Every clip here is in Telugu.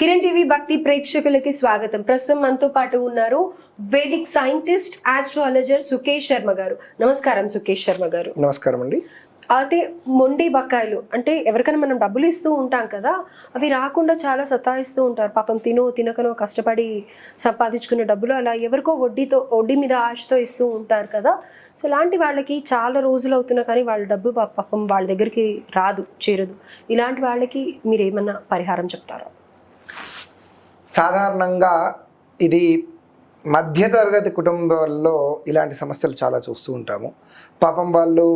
కిరణ్ టీవీ భక్తి ప్రేక్షకులకి స్వాగతం. ప్రస్తుతం మనతో పాటు ఉన్నారు Vedic scientist astrologer Sukesh Sharma గారు. నమస్కారం సుకేష్ శర్మ గారు. నమస్కారం అండి. అయితే మొండి బకాయిలు అంటే ఎవరికైనా మనం డబ్బులు ఇస్తూ ఉంటాం కదా అవి రాకుండా చాలా సతాయిస్తూ ఉంటారు. పాపం తినో తినకనో కష్టపడి సంపాదించుకునే డబ్బులు అలా ఎవరికో వడ్డీతో వడ్డీ మీద ఆశతో ఇస్తూ ఉంటారు కదా. సో ఇలాంటి వాళ్ళకి చాలా రోజులు అవుతున్నా కానీ వాళ్ళ డబ్బు పాపం వాళ్ళ దగ్గరికి రాదు చేరదు. ఇలాంటి వాళ్ళకి మీరు ఏమన్నా పరిహారం చెప్తారా? సాధారణంగా ఇది మధ్యతరగతి కుటుంబాల్లో ఇలాంటి సమస్యలు చాలా చూస్తూ ఉంటాము. పాపం వాళ్ళు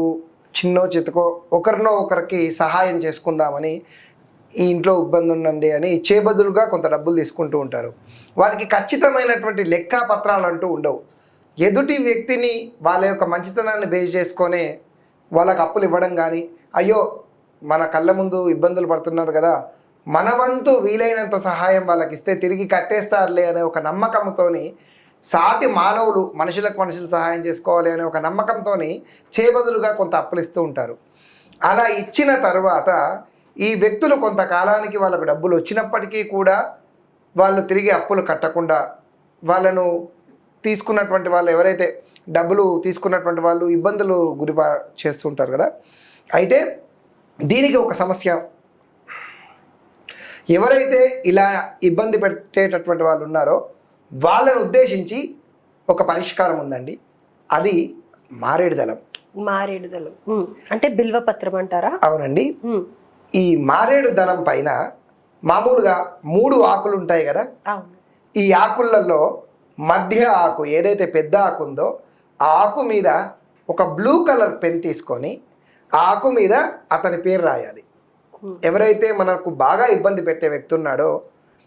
చిన్నో చితకో ఒకరినో ఒకరికి సహాయం చేసుకుందామని ఈ ఇంట్లో ఇబ్బంది ఉందండి అని చేబదులుగా కొంత డబ్బులు తీసుకుంటూ ఉంటారు. వాటికి ఖచ్చితమైనటువంటి లెక్కా పత్రాలు అంటూ ఉండవు. ఎదుటి వ్యక్తిని వాళ్ళ యొక్క మంచితనాన్ని బేస్ చేసుకొనే వాళ్ళకి అప్పులు ఇవ్వడం కానీ అయ్యో మన కళ్ళ ముందు ఇబ్బందులు పడుతున్నారు కదా మనవంతు వీలైనంత సహాయం వాళ్ళకి ఇస్తే తిరిగి కట్టేస్తారులే అనే ఒక నమ్మకంతోని సాటి మానవులు మనుషులకు మనుషులు సహాయం చేసుకోవాలి అనే ఒక నమ్మకంతో చేబదులుగా కొంత అప్పులు ఇస్తూ ఉంటారు. అలా ఇచ్చిన తర్వాత ఈ వ్యక్తులు కొంతకాలానికి వాళ్ళకు డబ్బులు వచ్చినప్పటికీ కూడా వాళ్ళు తిరిగి అప్పులు కట్టకుండా వాళ్ళను తీసుకున్నటువంటి వాళ్ళు ఎవరైతే డబ్బులు తీసుకున్నటువంటి వాళ్ళు ఇబ్బందులు గురి చేస్తుంటారు కదా. అయితే దీనికి ఒక సమస్య ఎవరైతే ఇలా ఇబ్బంది పెట్టేటటువంటి వాళ్ళు ఉన్నారో వాళ్ళను ఉద్దేశించి ఒక పరిష్కారం ఉందండి. అది మారేడు దళం మారేడు దళం ఉమ్. అంటే బిల్వ పత్రం అంటారా? అవునండి. ఈ మారేడు దళం పైన మామూలుగా మూడు ఆకులు ఉంటాయి కదా? ఈ ఆకులలో మధ్య ఆకు ఏదైతే పెద్ద ఆకు ఉందో ఆ ఆకు మీద ఒక బ్లూ కలర్ పెన్ తీసుకొని ఆ ఆకు మీద అతని పేరు రాయాలి. ఎవరైతే మనకు బాగా ఇబ్బంది పెట్టే వ్యక్తి ఉన్నాడో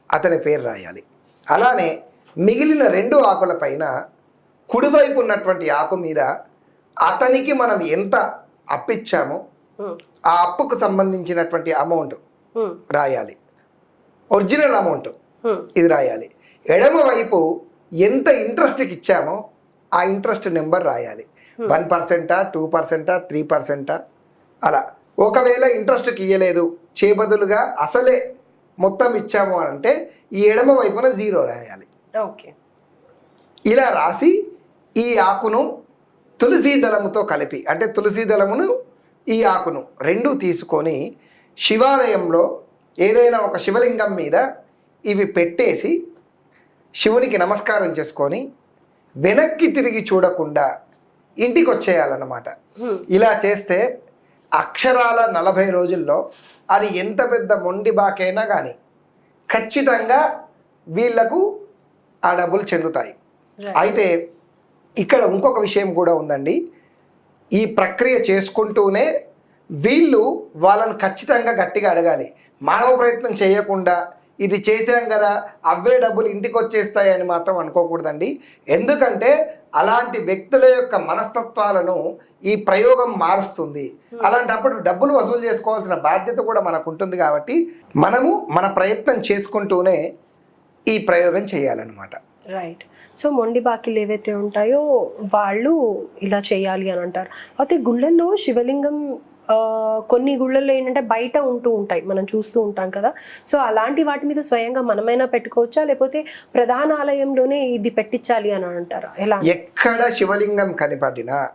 అతని పేరు రాయాలి. అలానే మిగిలిన రెండు ఆకుల పైన కుడివైపు ఉన్నటువంటి ఆకు మీద అతనికి మనం ఎంత అప్పిచ్చామో ఉమ్. ఆ అప్పుకు సంబంధించినటువంటి అమౌంట్ ఉమ్. రాయాలి. Original amount. ఇది రాయాలి. ఎడమ వైపు ఎంత ఇంట్రెస్ట్కి ఇచ్చామో ఆ ఇంట్రెస్ట్ నెంబర్ రాయాలి. వన్ పర్సెంటా టూ పర్సెంటా త్రీ పర్సెంటా అలా. ఒకవేళ ఇంట్రెస్ట్కి ఇయ్యలేదు చేబదులుగా అసలే మొత్తం ఇచ్చాము అని అంటే ఈ ఎడమ వైపున జీరో రాయాలి. ఓకే. ఇలా రాసి ఈ ఆకును తులసి దళముతో కలిపి అంటే తులసి దళమును ఈ ఆకును రెండు తీసుకొని శివాలయంలో ఏదైనా ఒక శివలింగం మీద ఇవి పెట్టేసి శివునికి నమస్కారం చేసుకొని వెనక్కి తిరిగి చూడకుండా ఇంటికి వచ్చేయాలన్నమాట. ఇలా చేస్తే అక్షరాల నలభై రోజుల్లో అది ఎంత పెద్ద మొండి బాకైనా కానీ ఖచ్చితంగా వీళ్ళకు ఆ డబ్బులు చెందుతాయి. అయితే ఇక్కడ ఇంకొక విషయం కూడా ఉందండి. ఈ ప్రక్రియ చేసుకుంటూనే వీళ్ళు వాళ్ళను ఖచ్చితంగా గట్టిగా అడగాలి. మానవ ప్రయత్నం చేయకుండా ఇది చేశాం కదా అవే డబ్బులు ఇంటికి వచ్చేస్తాయని మాత్రం అనుకోకూడదండి. ఎందుకంటే అలాంటి వ్యక్తుల యొక్క మనస్తత్వాలను ఈ ప్రయోగం మారుస్తుంది. అలాంటప్పుడు డబ్బులు వసూలు చేసుకోవాల్సిన బాధ్యత కూడా మనకు ఉంటుంది కాబట్టి మనము మన ప్రయత్నం చేసుకుంటూనే ఈ ప్రయోగం చేయాలన్నమాట. రైట్ సో మొండి బాకీలు ఏవైతే ఉంటాయో వాళ్ళు ఇలా చేయాలి అని అంటారు. అయితే గుళ్ళల్లో శివలింగం కొన్ని గుళ్ళల్లో ఏంటంటే బయట ఉంటూ ఉంటాయి. మనం చూస్తూ ఉంటాం కదా. సో అలాంటి వాటి మీద స్వయంగా మనమైనా పెట్టుకోవచ్చా? లేకపోతే ప్రధాన ఆలయంలోనే ఇది పెట్టించాలి అని అంటారా? ఎలా? ఎక్కడ శివలింగం కనిపడినా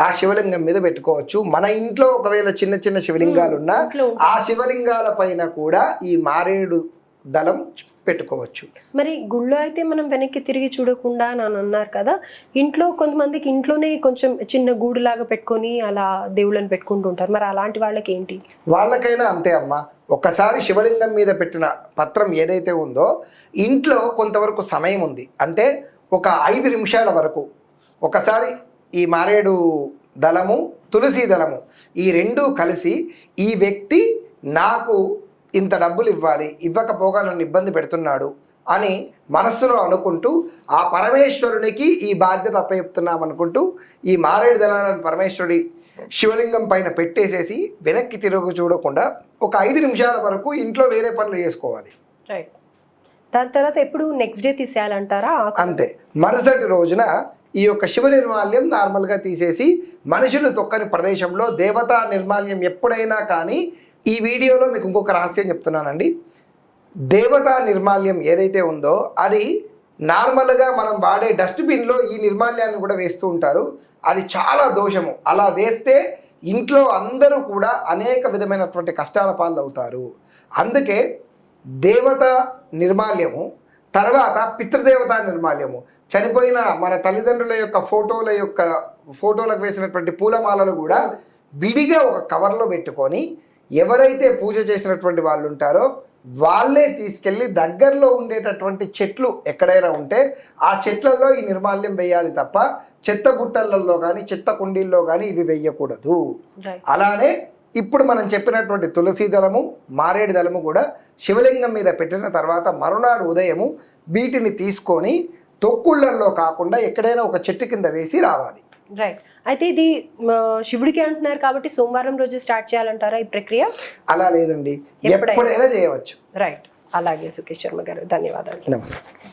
ఆ శివలింగం మీద పెట్టుకోవచ్చు. మన ఇంట్లో ఒకవేళ చిన్న చిన్న శివలింగాలు ఉన్నా ఆ శివలింగాల పైన కూడా ఈ మారేడు దళం పెట్టుకోవచ్చు. మరి గుళ్ళో అయితే మనం వెనక్కి తిరిగి చూడకుండా అని అన్నారు కదా ఇంట్లో కొంతమందికి ఇంట్లోనే కొంచెం చిన్న గూడులాగా పెట్టుకొని అలా దేవుళ్ళని పెట్టుకుంటూ ఉంటారు. మరి అలాంటి వాళ్ళకి ఏంటి? వాళ్ళకైనా అంతే అమ్మా. ఒక్కసారి శివలింగం మీద పెట్టిన పత్రం ఏదైతే ఉందో ఇంట్లో కొంతవరకు సమయం ఉంది. అంటే ఒక ఐదు నిమిషాల వరకు. ఒకసారి ఈ మారేడు దళము తులసి దళము ఈ రెండు కలిసి ఈ వ్యక్తి నాకు ఇంత డబ్బులు ఇవ్వాలి ఇవ్వకపోగా నన్ను ఇబ్బంది పెడుతున్నాడు అని మనస్సులో అనుకుంటూ ఆ పరమేశ్వరునికి ఈ బాధ్యత అప్పచెప్తున్నాం అనుకుంటూ ఈ మారేడు దళాలను పరమేశ్వరుడి శివలింగం పైన పెట్టేసేసి వెనక్కి తిరుగు చూడకుండా ఒక ఐదు నిమిషాల వరకు ఇంట్లో వేరే పనులు చేసుకోవాలి. రైట్ దాని తర్వాత ఎప్పుడు నెక్స్ట్ డే తీసేయాలంటారా? అంతే. మరుసటి రోజున ఈ యొక్క శివ నిర్మాల్యం నార్మల్గా తీసేసి మనుషులు తొక్కని ప్రదేశంలో దేవతా నిర్మాల్యం ఎప్పుడైనా కానీ ఈ వీడియోలో మీకు ఇంకొక రహస్యం చెప్తున్నానండి. దేవతా నిర్మాల్యం ఏదైతే ఉందో అది నార్మల్గా మనం వాడే డస్ట్బిన్లో ఈ నిర్మాల్యాన్ని కూడా వేస్తూ ఉంటారు. అది చాలా దోషము. అలా వేస్తే ఇంట్లో అందరూ కూడా అనేక విధమైనటువంటి కష్టాల పాలు అవుతారు అందుకే దేవత నిర్మాల్యము తర్వాత పితృదేవత నిర్మాల్యము. చనిపోయిన మన తల్లిదండ్రుల యొక్క ఫోటోల యొక్క ఫోటోలకు వేసినటువంటి పూలమాలలు కూడా విడిగా ఒక కవర్లో పెట్టుకొని ఎవరైతే పూజ చేసినటువంటి వాళ్ళు ఉంటారో వాళ్ళే తీసుకెళ్ళి దగ్గరలో ఉండేటటువంటి చెట్లు ఎక్కడైనా ఉంటే ఆ చెట్లలో ఈ నిర్మాల్యం వేయాలి తప్ప చెత్త బుట్టలలో కానీ చెత్త కుండీల్లో కానీ ఇవి వేయకూడదు. అలానే ఇప్పుడు మనం చెప్పినటువంటి తులసి దళము మారేడు దళము కూడా శివలింగం మీద పెట్టిన తర్వాత మరునాడు ఉదయము వీటిని తీసుకొని తొక్కుళ్ళల్లో కాకుండా ఎక్కడైనా ఒక చెట్టు కింద వేసి రావాలి. రైట్ అయితే ఇది శివుడికి అంటున్నారు కాబట్టి సోమవారం రోజు స్టార్ట్ చేయాలంటారా ఈ ప్రక్రియ? అలా లేదండి. ఎప్పుడైనా. ఎప్పుడైనా చేయవచ్చు. రైట్ అలాగే సుకేష్ శర్మ గారు ధన్యవాదాలు. నమస్తే